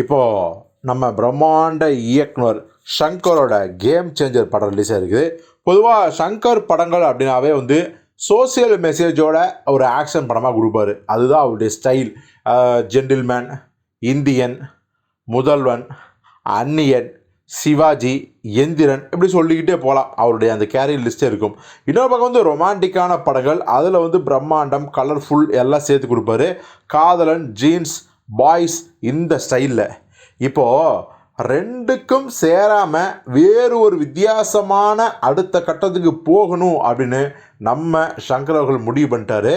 இப்போது நம்ம பிரம்மாண்ட இயக்குனர் ஷங்கரோட கேம் சேஞ்சர் படம் ரிலீஸ் ஆகிருக்குது பொதுவாக ஷங்கர் படங்கள் அப்படின்னாவே வந்து சோசியல் மெசேஜோட ஒரு ஆக்ஷன் படமாக கொடுப்பாரு. அதுதான் அவருடைய style gentleman Indian Mudhalvan Anniyan Sivaji Enthiran இப்படி சொல்லிக்கிட்டே போகலாம். அவருடைய அந்த கேரியர் லிஸ்ட்டே இருக்கும். இன்னொரு பக்கம் வந்து ரொமான்டிக்கான படங்கள். அதில் வந்து பிரம்மாண்டம் கலர்ஃபுல் எல்லாம் சேர்த்து கொடுப்பாரு. காதலன் ஜீன்ஸ் பாய்ஸ் இந்த ஸ்டைலில் இப்போது ரெண்டுக்கும் சேராமல் வேறு ஒரு வித்தியாசமான அடுத்த கட்டத்துக்கு போகணும் அப்படின்னு நம்ம சங்கர் அவர்கள் முடிவு பண்ணிட்டாரு.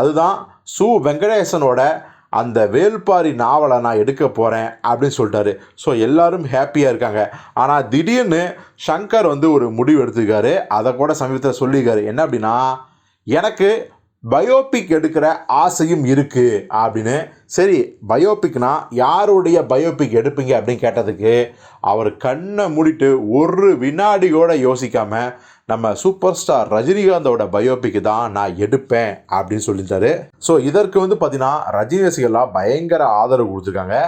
அதுதான் சு வெங்கடேசனோட அந்த வேல்பாரி நாவலை நான் எடுக்க போகிறேன் அப்படின்னு சொல்லிட்டாரு. ஸோ எல்லாரும் ஹாப்பியாக இருக்காங்க. ஆனால் திடீர்னு ஷங்கர் வந்து ஒரு முடிவு எடுத்துக்காரு அதை கூட சமீபத்தில் சொல்லியிருக்காரு. என்ன அப்படின்னா எனக்கு பயோபிக் எடுக்கிற ஆசையும் இருக்குது அப்படின்னு. சரி பயோபிக்னா யாருடைய பயோபிக் எடுப்பீங்க அப்படின்னு கேட்டதுக்கு அவர் கண்ணை மூடிட்டு ஒரு வினாடி கூட யோசிக்காம நம்ம சூப்பர் ஸ்டார் ரஜினிகாந்தோட பயோபிக் தான் நான் எடுப்பேன் அப்படின்னு சொல்லியிருந்தாரு ஸோ இதற்கு வந்து பார்த்தீங்கன்னா ரஜினி ரசிகர்லாம் பயங்கர ஆதரவு கொடுத்துருக்காங்க.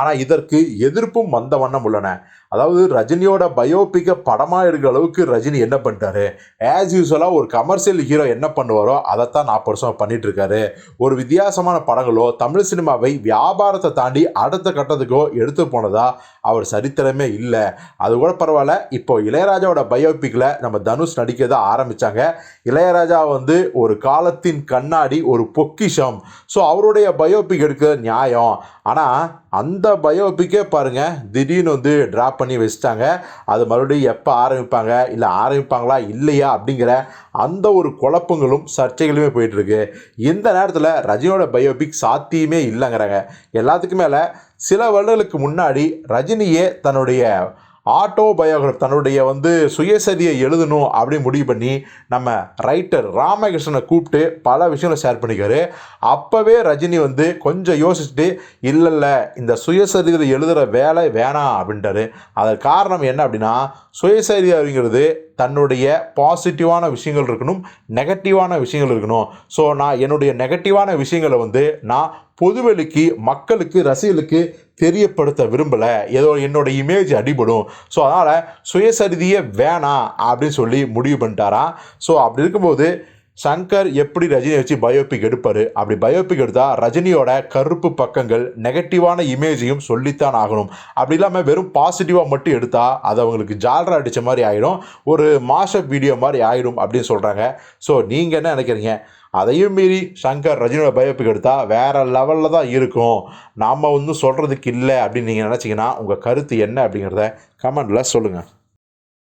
ஆனால் இதற்கு எதிர்ப்பும் வந்த வண்ணம் உள்ளன. அதாவது ரஜினியோட பயோபிக்கை படமாக எடுக்கிற அளவுக்கு ரஜினி என்ன பண்ணிட்டாரு? ஆஸ் யூஸ்வலாக ஒரு கமர்ஷியல் ஹீரோ என்ன பண்ணுவாரோ அதைத்தான் நாற்பது வருஷம் பண்ணிட்டு இருக்காரு ஒரு வித்தியாசமான படங்களோ தமிழ் சினிமாவை வியாபாரத்தை தாண்டி அடுத்த கட்டத்துக்கோ எடுத்து போனதா அவர் சரித்திரமே இல்லை. அது கூட பரவாயில்ல இப்போ இளையராஜாவோட பயோபிக்கில் நம்ம தனுஷ் நடிக்கிறத ஆரம்பித்தாங்க இளையராஜா வந்து ஒரு காலத்தின் கண்ணாடி ஒரு பொக்கிஷம். ஸோ அவருடைய பயோபிக் எடுக்க நியாயம். ஆனால் அந்த பயோபிக்கே பாருங்கள் திடீர்னு வந்து ட்ராப் பண்ணி வச்சுட்டாங்க. அது மறுபடியும் எப்போ ஆரம்பிப்பாங்க? இல்லை ஆரம்பிப்பாங்களா? இல்லையா? அப்படிங்கிற அந்த ஒரு குழப்பங்களும் சர்ச்சைகளுமே போயிட்டுருக்கு. இந்த நேரத்தில் ரஜினியோட பயோபிக் சாத்தியமே இல்லைங்கிறாங்க. எல்லாத்துக்கும் மேலே சில வருடங்களுக்கு முன்னாடி ரஜினியே தன்னுடைய ஆட்டோ பயோகிராஃப் தன்னுடைய வந்து சுயசதியை எழுதணும் அப்படின்னு முடிவு பண்ணி நம்ம ரைட்டர் ராமகிருஷ்ணனை கூப்பிட்டு பல விஷயங்களை ஷேர் பண்ணிக்காரு அப்போவே ரஜினி வந்து கொஞ்சம் யோசிச்சுட்டு இல்லை இல்லை இந்த சுயசரிதை எழுதுகிற வேலை வேணாம் அப்படின்ட்டாரு. அதற்கு காரணம் என்ன அப்படின்னா சுயசரிதைங்கிறது தன்னுடைய பாசிட்டிவான விஷயங்கள் இருக்கணும் நெகட்டிவான விஷயங்கள் இருக்கணும். ஸோ நான் என்னுடைய நெகட்டிவான விஷயங்களை வந்து நான் பொதுவெளிக்கு மக்களுக்கு ரசிகளுக்கு தெரியப்படுத்த விரும்பலை. ஏதோ என்னோட இமேஜ் அடிபடும். ஸோ அதனால் சுயசரிதியே வேணாம் அப்படின்னு சொல்லி முடிவு பண்ணிட்டாராம். ஸோ அப்படி இருக்கும்போது சங்கர் எப்படி ரஜினியை வச்சு பயோபிக் எடுப்பார்? அப்படி பயோபிக் எடுத்தால் ரஜினியோட கருப்பு பக்கங்கள் நெகட்டிவான இமேஜையும் சொல்லித்தான் ஆகணும். அப்படி இல்லாமல் வெறும் பாசிட்டிவாக மட்டும் எடுத்தால் அது அவங்களுக்கு ஜாலரா அடித்த மாதிரி ஆகிடும் ஒரு மாஸ்டர் வீடியோ மாதிரி ஆகிடும் அப்படின்னு சொல்கிறாங்க ஸோ நீங்கள் என்ன நினைக்கிறீங்க? அதையும் மீறி சங்கர் ரஜினியோட பயோபிக் எடுத்தால் வேறு லெவலில் தான் இருக்கும். நாம் ஒன்றும் சொல்கிறதுக்கு இல்லை அப்படின்னு நீங்கள் நினச்சிங்கன்னா உங்கள் கருத்து என்ன அப்படிங்கிறத கமெண்டில் சொல்லுங்கள்